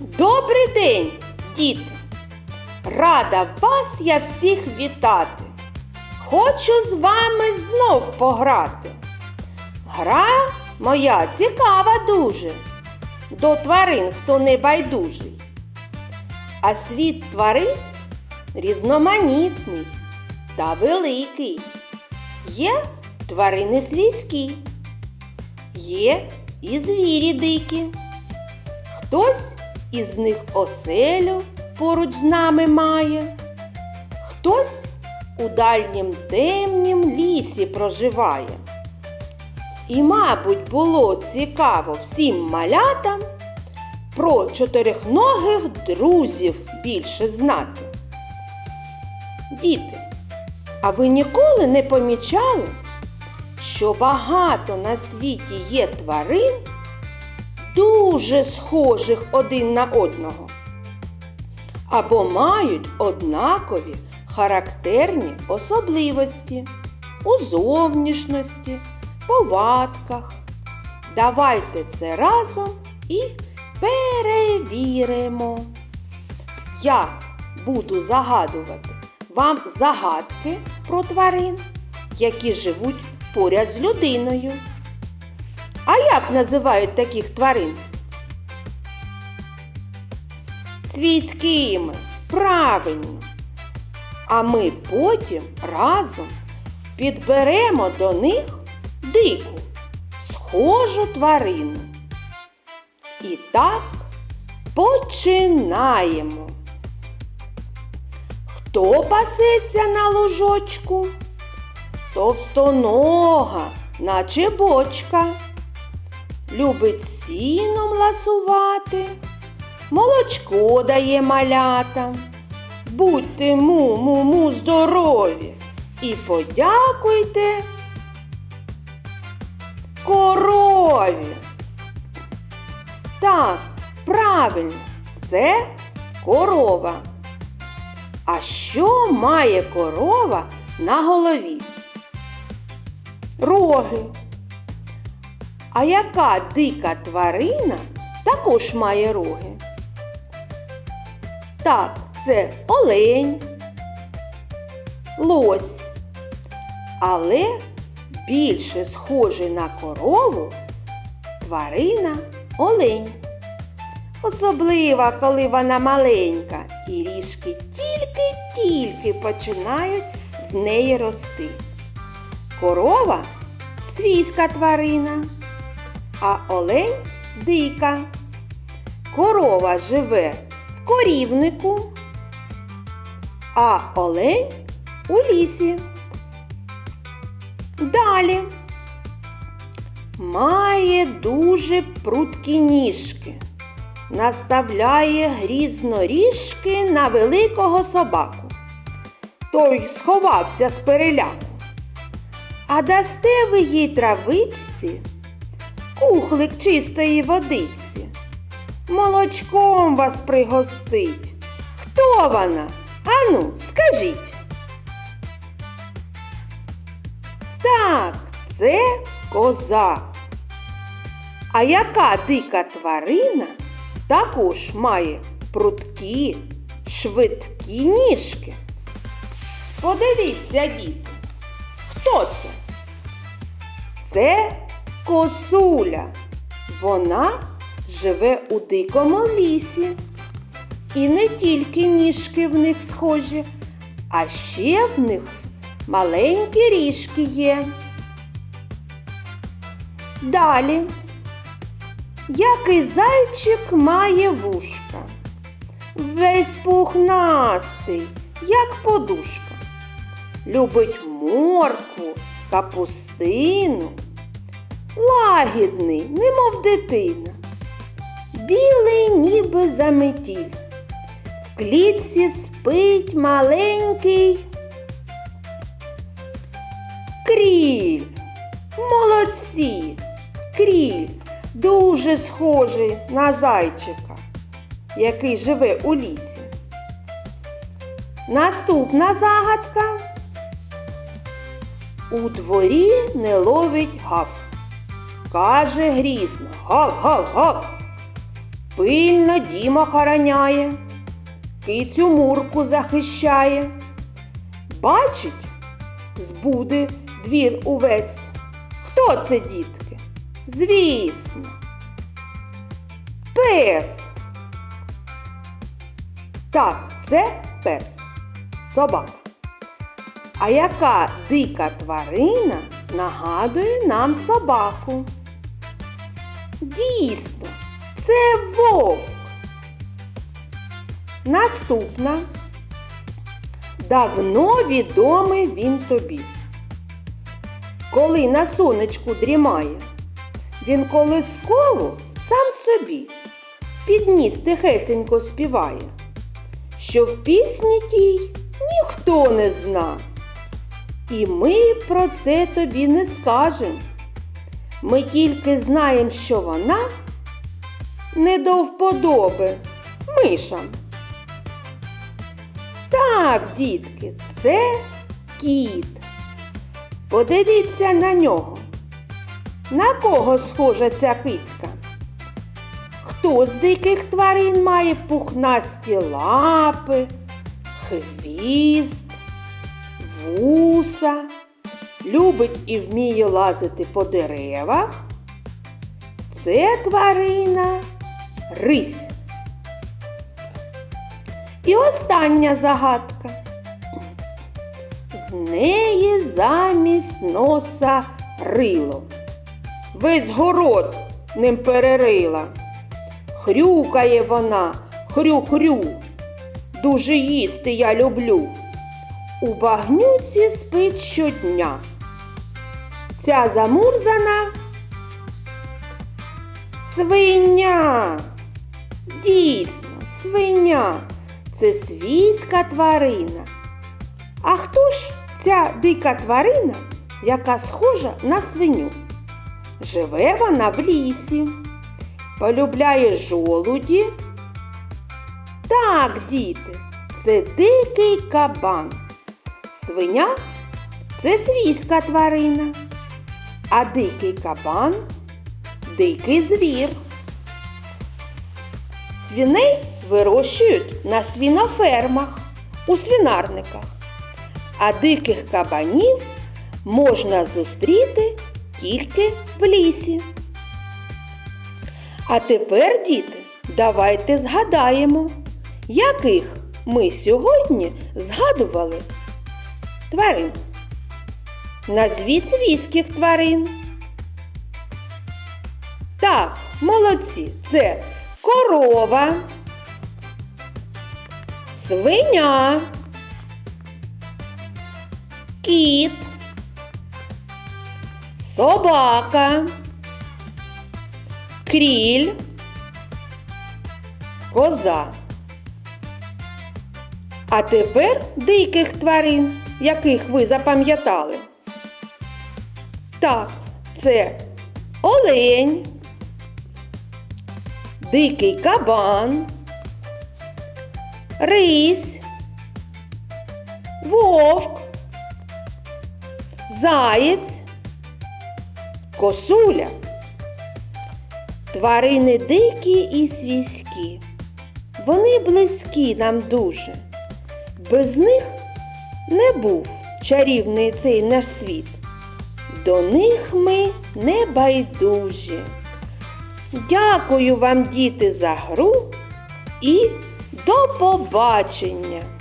Добрий день, діти! Рада вас я всіх вітати. Хочу з вами знов пограти. Гра моя цікава дуже. До тварин хто не байдужий. А світ тварин різноманітний та великий. Є тварини свійські, є і звірі дикі. Хтось із них оселю поруч з нами має, хтось у дальнім темнім лісі проживає. І, мабуть, було цікаво всім малятам про чотирихногих друзів більше знати. Діти, а ви ніколи не помічали, що багато на світі є тварин, дуже схожих один на одного, або мають однакові характерні особливості у зовнішності, повадках. Давайте це разом і перевіримо. Я буду загадувати вам загадки про тварин, які живуть поряд з людиною. А як називають таких тварин? Свійськими, правильно. А ми потім разом підберемо до них дику, схожу тварину. І так починаємо. Хто пасеться на лужочку? Товстонога, наче бочка. Любить сіном ласувати, молочко дає малятам. Будьте му-му-му здорові і подякуйте корові. Так, правильно, це корова. А що має корова на голові? Роги. А яка дика тварина також має роги? Так, це олень, лось. Але більше схожий на корову тварина олень. Особлива, коли вона маленька, і ріжки тільки-тільки починають в неї рости. Корова свійська тварина, а олень дика. Корова живе в корівнику, а олень у лісі. Далі має дуже прудкі ніжки, наставляє грізноріжки на великого собаку. Той сховався з переляку. А дасте ви їй травичці, кухлик чистої водиці, молочком вас пригостить. Хто вона? Ану, скажіть. Так, це коза. А яка дика тварина також має прудкі, швидкі ніжки? Подивіться, діти, хто це? Це косуля. Вона живе у дикому лісі. І не тільки ніжки в них схожі, а ще в них маленькі ріжки є. Далі. Який зайчик має вушка? Весь пухнастий, як подушка. Любить моркву, капустину. Лагідний, немов дитина. Білий, ніби заметіль. В клітці спить маленький кріль. Молодці! Кріль дуже схожий на зайчика, який живе у лісі. Наступна загадка. У дворі не ловить гав. Каже грізно гав, гав, гав. Пильно дім охороняє, кицю мурку захищає. Бачить, збуде двір увесь. Хто це, дітки? Звісно. Пес. Так, це пес. Собака. А яка дика тварина нагадує нам собаку? Дійсно, це вовк. Наступна. Давно відомий він тобі. Коли на сонечку дрімає, він колисково сам собі під ніс тихесенько співає, що в пісні тій ніхто не зна. І ми про це тобі не скажем. Ми тільки знаємо, що вона не до вподоби мишам. Так, дітки, це кіт. Подивіться на нього. На кого схожа ця кицька? Хто з диких тварин має пухнасті лапи, хвіст, вуса, любить і вміє лазити по деревах? Це тварина рись. І остання загадка. В неї замість носа рило. Весь город ним перерила. Хрюкає вона, хрю-хрю. Дуже їсти я люблю. У багнюці спить щодня. Ця замурзана свиня. Дійсно, свиня це свійська тварина. А хто ж ця дика тварина, яка схожа на свиню? Живе вона в лісі, полюбляє жолуді. Так, діти, це дикий кабан. Свиня це свійська тварина, а дикий кабан дикий звір. Свиней вирощують на свінофермах, у свинарниках, а диких кабанів можна зустріти тільки в лісі. А тепер, діти, давайте згадаємо, яких ми сьогодні згадували тварин. Назвіть свійських тварин. Так, молодці, це корова, свиня, кіт, собака, кріль, коза. А тепер диких тварин, яких ви запам'ятали. Так, це олень, дикий кабан, рись, вовк, заєць, косуля. Тварини дикі і свійські. Вони близькі нам дуже. Без них не був чарівний цей наш світ. До них ми не байдужі. Дякую вам, діти, за гру і до побачення!